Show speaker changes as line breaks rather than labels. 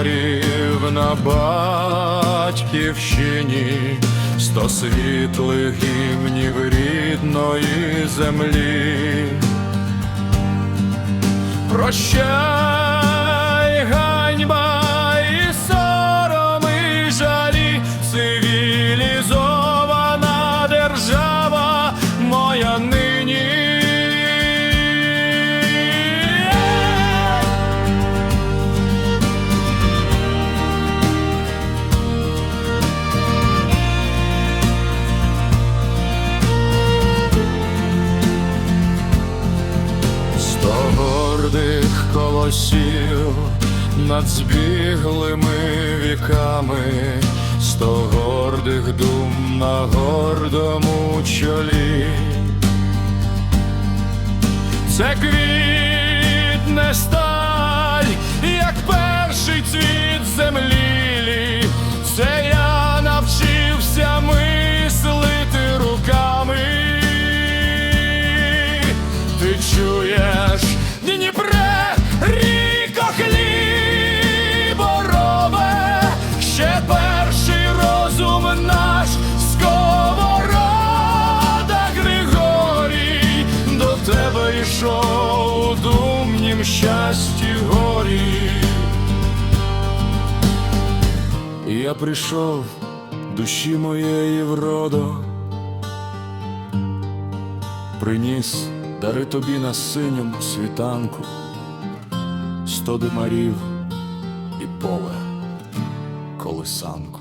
чорних на батьківщині, сто світлих гімнів рідної землі. Прощай, гордих колосів над збіглими віками, сто гордих дум на гордому чолі. Це квітне сталь, Дніпре, ріко хліборобе, ще перший розум наш сковорода Григорій, до тебе йшов у думнім щасті горі. Я прийшов душі моєї вродо, приніс дари тобі на синьому світанку, сто димарів і поле колисанку.